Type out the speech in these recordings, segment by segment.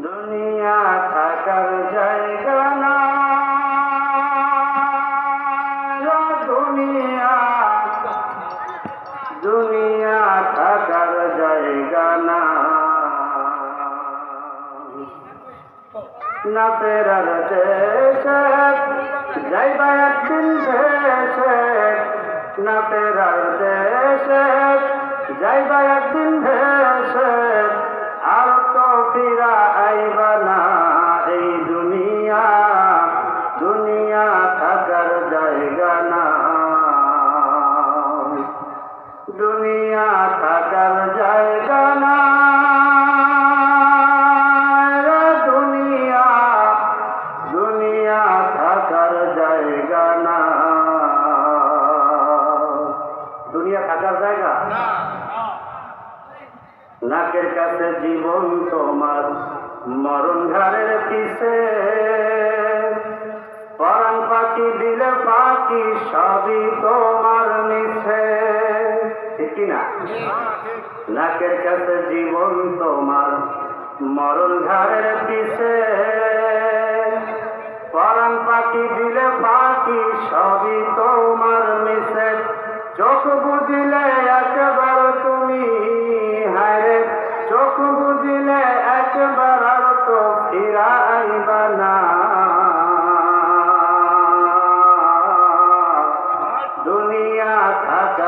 দুনিয়া থাকার জায়গা না। দুনিয়া দুনিয়া থাকার জায়গা না। না ফেরার দেশে, যাইবা একদিন ভেসে। না ফেরার দেশে, যাইবা একদিন ভেসে। আইবা না এই দুনিয়া। দুনিয়া থাকার জায়গা না। দুনিয়া থাকার জায়গা না। দুনিয়া। দুনিয়া থাকার জায়গা না। দুনিয়া থাকার জায়গা? নাকের কাছে জীবন তোমার মরণ ঘরের পিছে পরাণ পাখি দিলে পাখি, সবই তোমার মিছে ঠিক না? নাকের কাছে জীবন তোমার মরণ ঘরের পিছে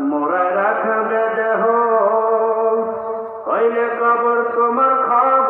মোরা রাখবে দেহ। কইলে কবর তোমার খাব।